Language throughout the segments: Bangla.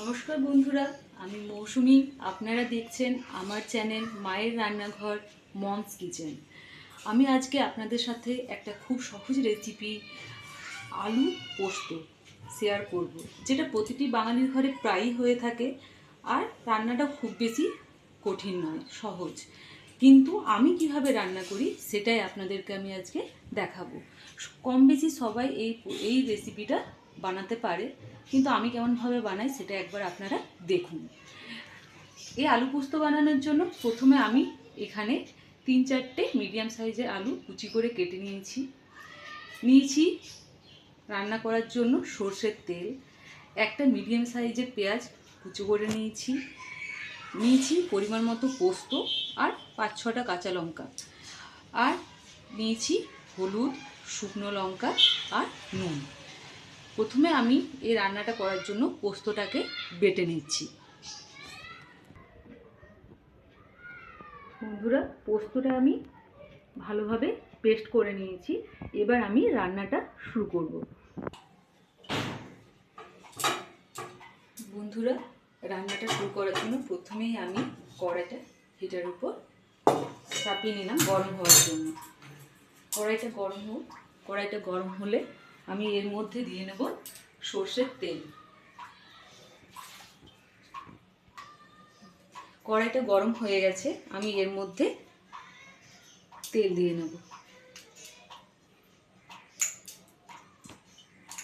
নমস্কার বন্ধুরা, আমি মৌসুমি। আপনারা দেখছেন আমার চ্যানেল মায়ের রান্নাঘর, মমস কিচেন। আমি আজকে আপনাদের সাথে একটা খুব সহজ রেসিপি আলু পোস্ত শেয়ার করব, যেটা প্রতিটি বাঙালির ঘরে প্রায়ই হয়ে থাকে আর রান্নাটা খুব বেশি কঠিন নয়, সহজ। কিন্তু আমি কীভাবে রান্না করি সেটাই আপনাদেরকে আমি আজকে দেখাবো। কম বেশি সবাই এই এই রেসিপিটা বানাতে পারে, কিন্তু আমি কেমনভাবে বানাই সেটা একবার আপনারা দেখুন। এই আলু পোস্ত বানানোর জন্য প্রথমে আমি এখানে তিন চারটে মিডিয়াম সাইজের আলু কুচি করে কেটে নিয়েছি। নিয়েছি রান্না করার জন্য সর্ষের তেল, একটা মিডিয়াম সাইজের পেঁয়াজ কুচো করে নিয়েছি। নিয়েছি পরিমাণ মতো পোস্ত আর পাঁচ ছটা কাঁচা লঙ্কা। আর নিয়েছি হলুদ, শুকনো লঙ্কা আর নুন। প্রথমে আমি এই রান্নাটা করার জন্য পোস্তটাকে বেটে নিচ্ছি। বন্ধুরা, পোস্তটা আমি ভালোভাবে পেস্ট করে নিয়েছি। এবার আমি রান্নাটা শুরু করব। বন্ধুরা, রান্নাটা শুরু করার জন্য প্রথমেই আমি কড়াইটা হিটার উপর চাপিয়ে নিলাম গরম হওয়ার জন্য। কড়াইটা গরম হোক, কড়াইটা গরম হলে আমি এর মধ্যে দিয়ে নেব সর্ষের তেল। কড়াইটা গরম হয়ে গেছে, আমি এর মধ্যে তেল দিয়ে নেব।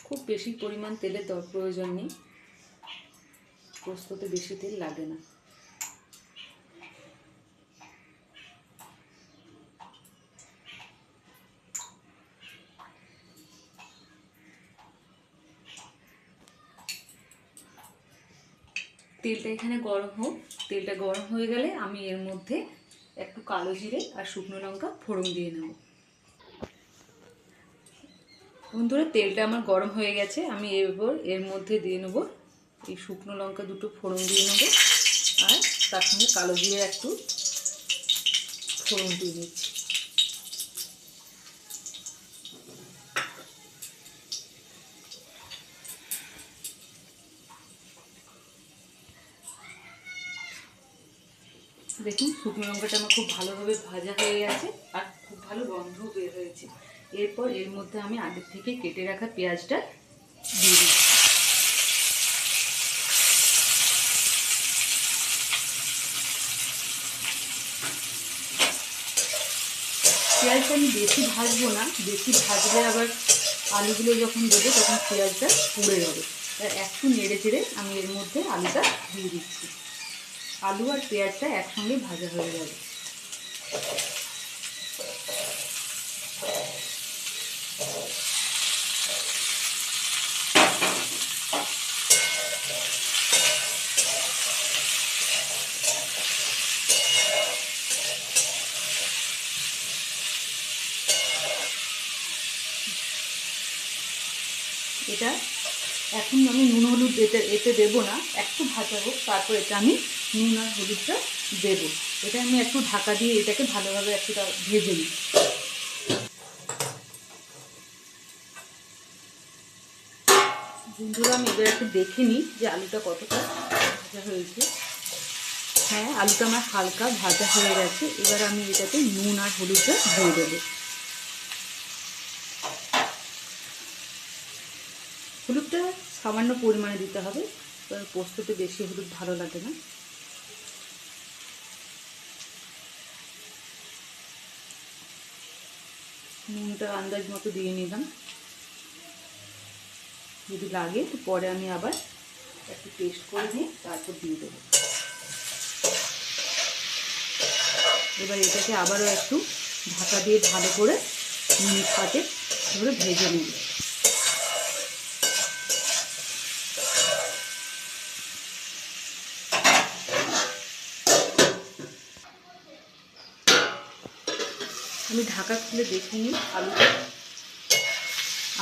খুব বেশি পরিমাণ তেলের দর প্রয়োজন নেই। পোস্ততে বেশি তেল লাগে না। তেলটা এখানে গরম হোক। তেলটা গরম হয়ে গেলে আমি এর মধ্যে একটু কালো জিরে আর শুকনো লঙ্কা ফোড়ন দিয়ে নেব। বন্ধুরা, তেলটা আমার গরম হয়ে গেছে। আমি এবার এর মধ্যে দিয়ে নেব এই শুকনো লঙ্কা দুটো ফোড়ন দিয়ে নেব। আর তার সঙ্গে কালো জিরে একটু ফোড়ন দিয়ে নিচ্ছি দেখুন, শুকনো লঙ্কাটা আমার খুব ভালোভাবে ভাজা হয়ে গেছে আর খুব ভালো গন্ধও বের হয়েছে। এরপর এর মধ্যে আমি আগের থেকে কেটে রাখা পেঁয়াজটা দিয়ে দিচ্ছি। পেঁয়াজটা আমি বেশি ভাজবো না, বেশি ভাজলে আবার আলুগুলো যখন দেবো তখন পেঁয়াজটা পুড়ে যাবে। একটু নেড়ে চেড়ে আমি এর মধ্যে আলুটা দিয়ে দিচ্ছি। আলু আর পেঁয়াজটা একসঙ্গে ভাজা হয়ে যাবে এটা এখন আমি নুন হলুদ এতে এতে দেবো না। একটু ভাজা হোক, তারপর এটা আমি নুন আর হলুদটা দেবো। এটা আমি একটু ঢাকা দিয়ে এটাকে ভালোভাবে একটুটা ভেজে নিই। বন্ধুরা, আমি এবার একটু দেখে নিই যে আলুটা কতটা ভাজা হয়েছে। হ্যাঁ আলুটা আমার হালকা ভাজা হয়ে গেছে। এবার আমি এটাতে নুন আর হলুদটা দিয়ে দেবো। হলুদটা সামান্য পরিমাণে দিতে হবে। পোস্ততে বেশি হলুদ ভালো লাগে না। নুনটা আন্দাজ মতো দিয়ে নিলাম। যদি লাগে তো পরে আমি আবার একটু টেস্ট করে নিয়ে তারপর দিয়ে দেবো। এবার এটাকে আবারও একটু ঢাকা দিয়ে ভালো করে মিনিট পাতে ধরে ভেজে নেব। আমি ঢাকা খুলে দেখে নিই আলুটা।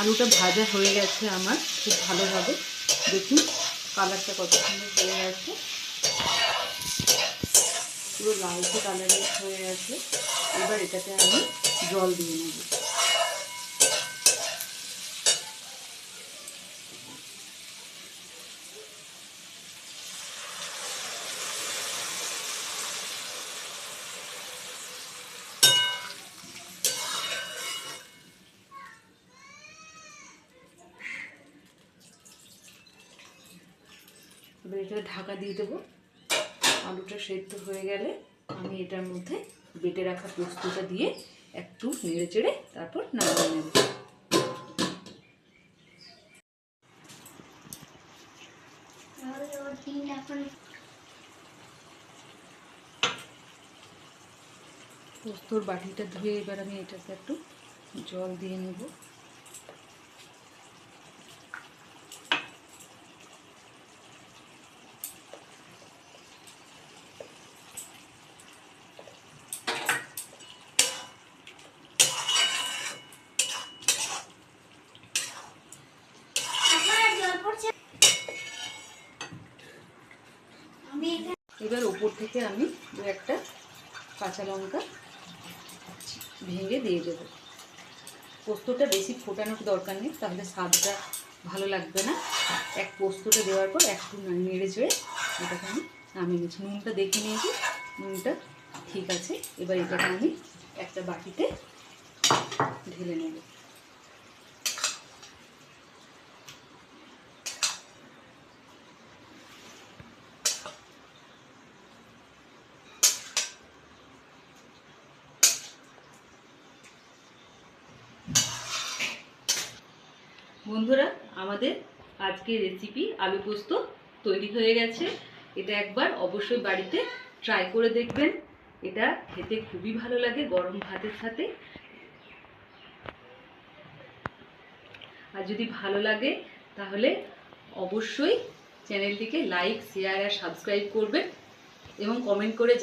আলুটা ভাজা হয়ে গেছে আমার, খুব ভালোভাবে দেখুন কালারটা কত সুন্দর হয়ে গেছে পুরো লালচে কালারের হয়ে গেছে এবার এটাতে আমি জল দিয়ে নেব। এটা ঢাকা দিয়ে দেবো। আলুটা সেদ্ধ হয়ে গেলে আমি এটার মধ্যে বেটে রাখা পোস্তটা দিয়ে একটু নেড়ে চেড়ে তারপর নামিয়ে নেব। পোস্তর বাটিটা ধুয়ে এবার আমি এটাতে একটু জল দিয়ে নেব এখন আর জল পড়ছে আমি এখানে এবার ওপর থেকে আমি দু একটা কাঁচা লঙ্কা ভেঙে দিয়ে দেবো। পোস্তটা বেশি ফোটানোর দরকার নেই, তাহলে স্বাদটা ভালো লাগবে না। এক পোস্তটা দেওয়ার পর একটু নেড়ে চেড়ে এটাকে আমি নামিয়ে নিচ্ছি। নুনটা দেখে নিয়েছি, নুনটা ঠিক আছে। এবার এটাকে আমি একটা বাটিতে ঢেলে নেব। বন্ধুরা, আমাদের আজকের রেসিপি আলু পোস্ত তৈরি হয়ে গেছে। এটা একবার অবশ্যই বাড়িতে ট্রাই করে দেখবেন। এটা খেতে খুবই ভালো লাগে গরম ভাতের সাথে। আর যদি ভালো লাগে, তাহলে অবশ্যই চ্যানেলটিকে লাইক শেয়ার আর সাবস্ক্রাইব করবেন এবং কমেন্ট করে